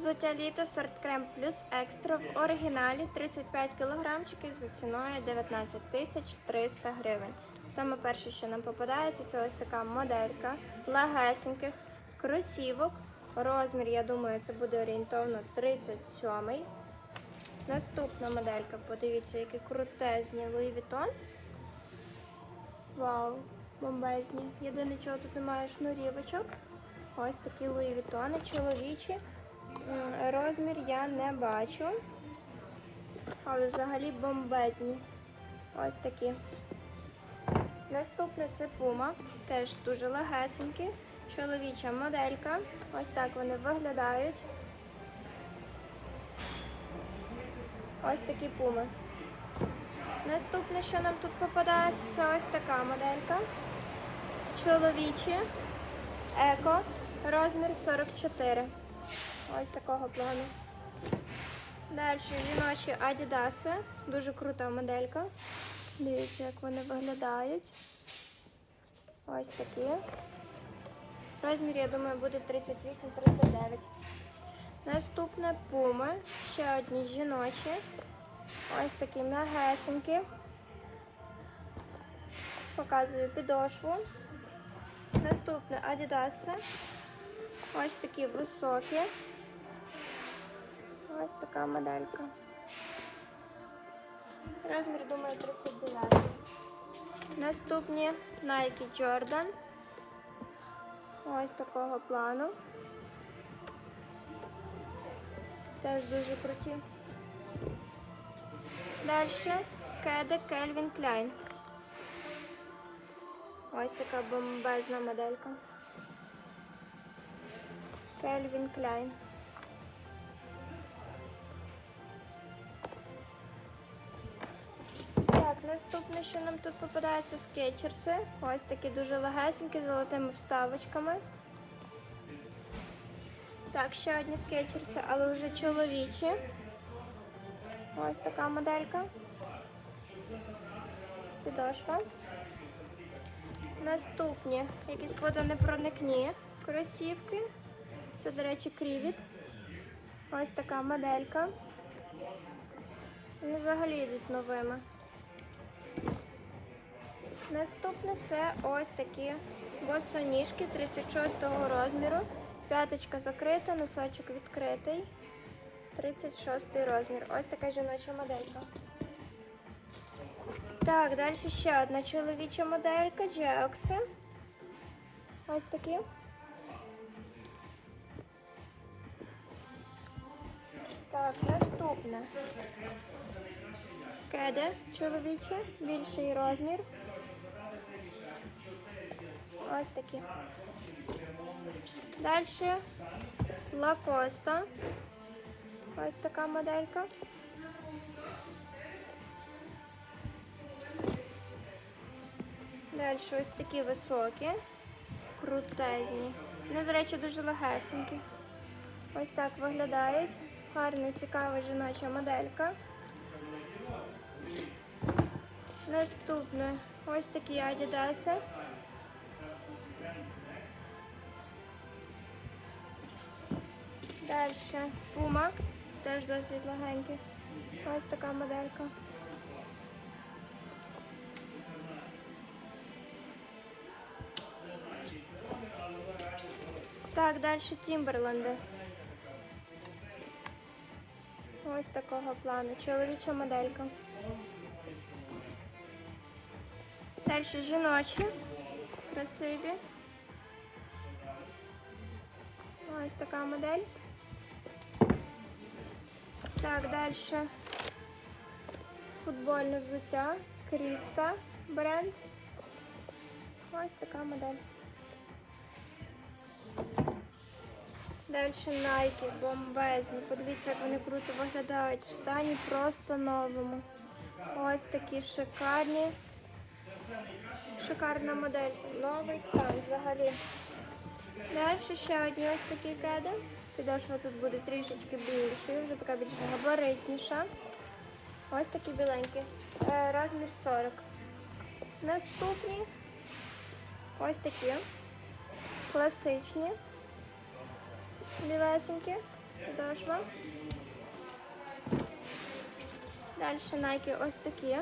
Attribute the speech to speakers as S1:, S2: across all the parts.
S1: Взуття літо сорт крем плюс екстра в оригіналі 35 кілограмчиків за ціною 19 тисяч 300 гривень. Саме перше, що нам попадається, це ось така моделька лагесеньких кросівок. Розмір, я думаю, це буде орієнтовно 37. Наступна моделька, подивіться, які крутезні Louis Vuitton. Вау, бомбезні. Єдине, чого тут немає шнурівочок. Ось такі Louis Vuitton чоловічі. Розмір я не бачу. Але взагалі бомбезні. Ось такі. Наступне це Puma. Теж дуже легесенькі. Чоловіча моделька. Ось так вони виглядають. Ось такі пуми. Наступне, що нам тут попадається, це ось така моделька. Чоловічі. Еко. Розмір 44. Ось такого плану. Далі жіночі Адідаси. Дуже крута моделька. Дивіться, як вони виглядають. Ось такі. Розмір, я думаю, буде 38-39. Наступне пуми. Ще одні жіночі. Ось такі м'ягесенькі. Показую підошву. Наступне Адідаси. Ось такі високі. Ось така моделька. Розмір, думаю, 39. Наступні Nike Jordan. Ось такого плану. Теж дуже круті. Далі Кеде Кельвін Кляйн. Ось така бомбезна моделька. Кельвін Кляйн. Наступне, що нам тут попадається, скетчерси. Ось такі дуже легесенькі з золотими вставочками. Так, ще одні скетчерси, але вже чоловічі. Ось така моделька. Підошва. Наступні якісь водонепроникні кросівки. Це, до речі, крівіт. Ось така моделька. Вони взагалі йдуть новими. Наступне це ось такі босоніжки 36 розміру. П'яточка закрита, носочок відкритий. 36 розмір. Ось така жіноча моделька. Так, далі ще одна чоловіча моделька Джеокси. Ось такі. Так, наступне. Кеде чоловіче, більший розмір. Ось такі. Далі Лакоста. Ось така моделька. Далі ось такі високі, крутезні. Ну, до речі, дуже легесенькі. Ось так виглядають. Гарна, цікава жіноча моделька. Наступне ось такі адідаси. Далі пума, теж досить легенький. Ось така моделька. Так, далі Тімберленди. Ось такого плану. Чоловіча моделька. Далі жіночі. Красиві. Ось така модель. Так, далі футбольне взуття. Кріста бренд. Ось така модель. Далі Nike, бомбезні. Подивіться, як вони круто виглядають. В стані просто новому. Ось такі шикарні. Шикарна модель. Новий стан взагалі. Далі ще одні ось такі кеди. Підошва тут буде трішечки більшою, вже така більш габаритніша. Ось такі біленькі. Е, розмір 40. Наступні ось такі. Класичні. Білесенькі. підошва. Далі Nike ось такі.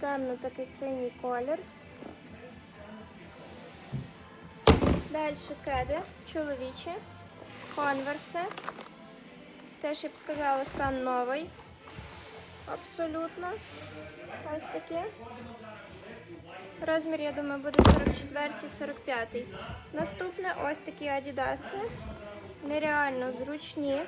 S1: Темно такий синій колір. Далі кеди чоловічі, конверси. Теж я б сказала, стан новий. Абсолютно. Ось такі. Розмір, я думаю, буде 44-45. Наступне ось такі адідаси. Нереально зручні.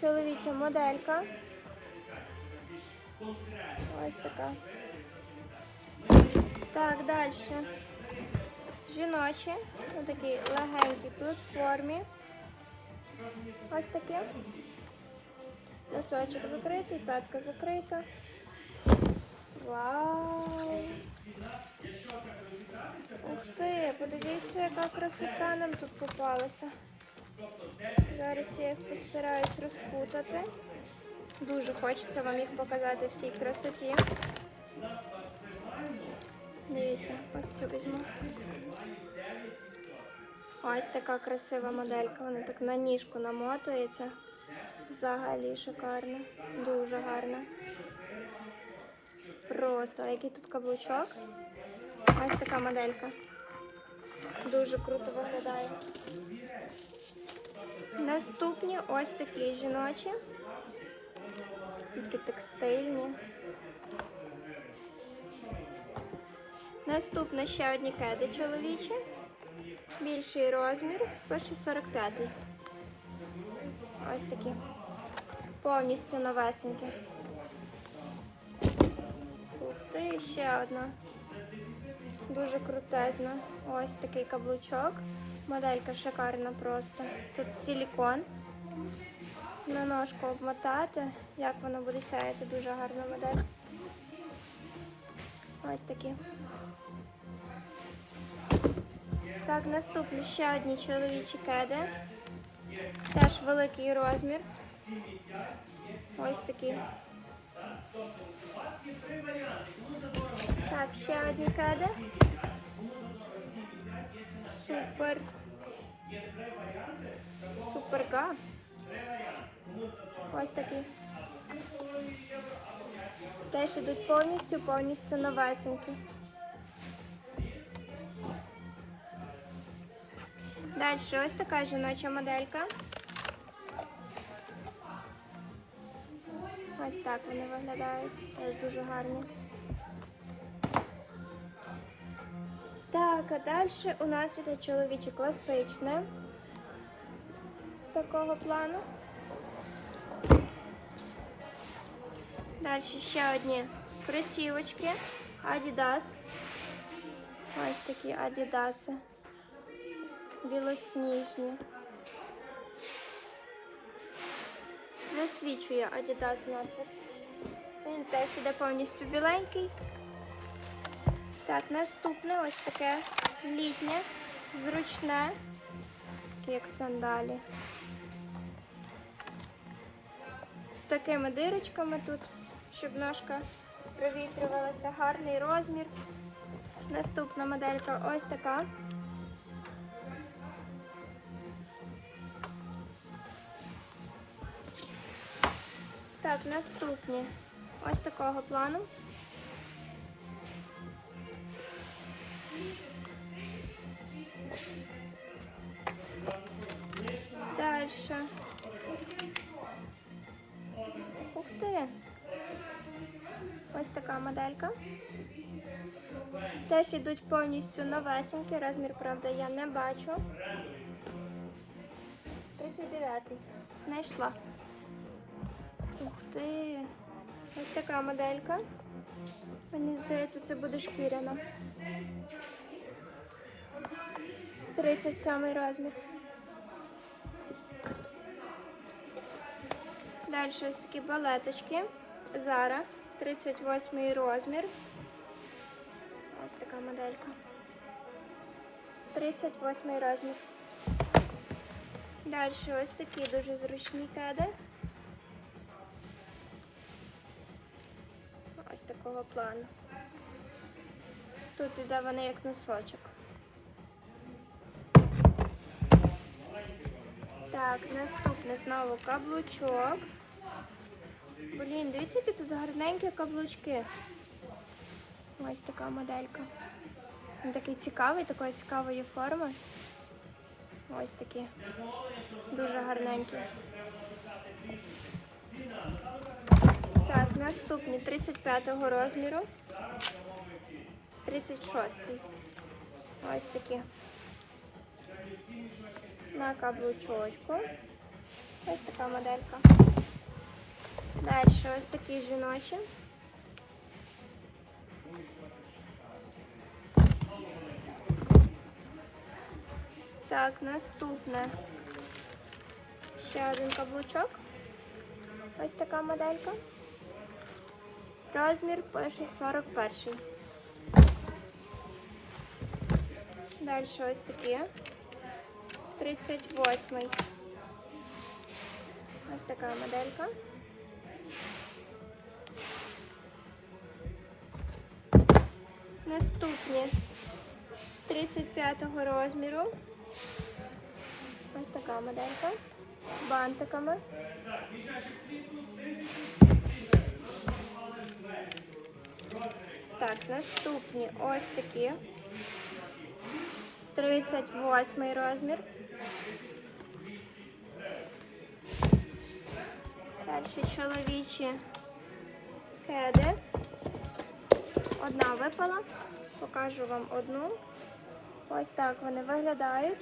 S1: Чоловіча моделька. Ось така. Так, далі. Жіночі. Ось такій легенькій платформі. Ось таке. Носочок закритий, п'ятка закрита. Вау! Ух ти, подивіться, яка красота нам тут попалася. Зараз я їх постараюсь розпутати. Дуже хочеться вам їх показати всій красоті. Дивіться, ось цю візьму. Ось така красива моделька. Вона так на ніжку намотується. Взагалі шикарно. Дуже гарно. Просто, а який тут каблучок. Ось така моделька. Дуже круто виглядає. Наступні ось такі жіночі. Такі текстильні. Наступне ще одні кеди чоловічі. Більший розмір, пише 45. Ось такі. Повністю новесенькі. Ух ти, ще одна. Дуже крутезна. Ось такий каблучок. Моделька шикарна просто. Тут силікон. На ножку обмотати. Як воно буде сяяти, дуже гарна модель. Ось такі. Так, наступні ще одні чоловічі кеди. Теж великий розмір. Ось такі. Так, ще одні кеди. Супер. Суперга. Ось такі. Теж ідуть повністю, повністю новесенькі. Далі ось така жіноча моделька. Ось так вони виглядають. Теж дуже гарні. Так, а далі у нас іде чоловіче класичне такого плану. Далі ще одні кросівочки. Adidas. Ось такі адідаси. Білосніжні. Засвічує Adidas надпис. Він теж іде повністю біленький. Так, наступне ось таке літнє, зручне, як сандалі. З такими дирочками тут, щоб ножка провітрювалася, гарний розмір. Наступна моделька ось така. Так, наступні ось такого плану. Далі. Ух ти. Ось така моделька. Теж йдуть повністю новесенькі. Розмір, правда, я не бачу. 39-й. Знайшла. Ух ти. Ось така моделька. Мені здається, це буде шкіряна. 37 розмір. Далі ось такі балеточки. Зара. 38 розмір. Ось така моделька. 38 розмір. Далі ось такі дуже зручні кеди. Такого плану. Тут іде вони як носочок. Так, наступне знову каблучок. Блін, дивіться, які тут гарненькі каблучки. Ось така моделька. Він такий цікавий, такої цікавої форми. Ось такі. Дуже гарненькі. Так, наступні 35-го розміру. 36-й. Ось такі. На каблучочку. Ось така моделька. Далі ось такі жіночі. Так, наступне. Ще один каблучок. Ось така моделька. Розмір пише 41. Далі ось такі. 38. Ось така моделька. Наступні 35 розміру. Ось така моделька. Бантиками. Наступні ось такі. 38 розмір. Далі чоловічі кеди. Одна випала. Покажу вам одну. Ось так вони виглядають.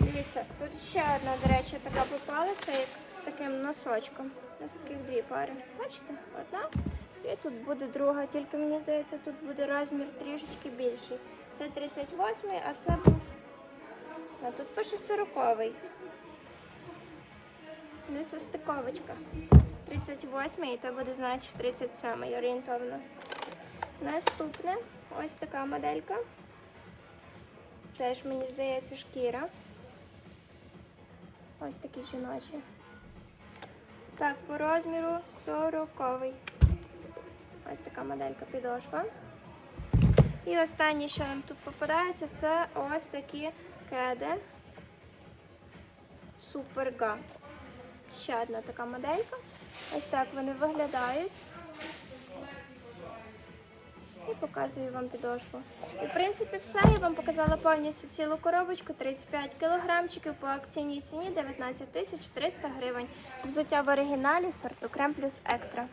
S1: Дивіться, тут ще одна, до речі, така попалася, як таким носочком. У нас таких дві пари. Бачите? Одна. І тут буде друга, тільки мені здається, тут буде розмір трішечки більший. Це 38, а це був. А тут пише 40-й. Це стиковочка. 38 і то буде значить 37 орієнтовно. Наступне ось така моделька. Теж мені здається шкіра. Ось такі жіночі. Так, по розміру 40 Ось така моделька підошва. І останнє, що нам тут попадається, це ось такі кеди Супер-Га. Ще одна така моделька. Ось так вони виглядають. І показую вам підошву. І в принципі все. Я вам показала повністю цілу коробочку, 35 кілограмчиків по акційній ціні 19 тисяч 300 гривень. Взуття в оригіналі сорту Крем плюс екстра.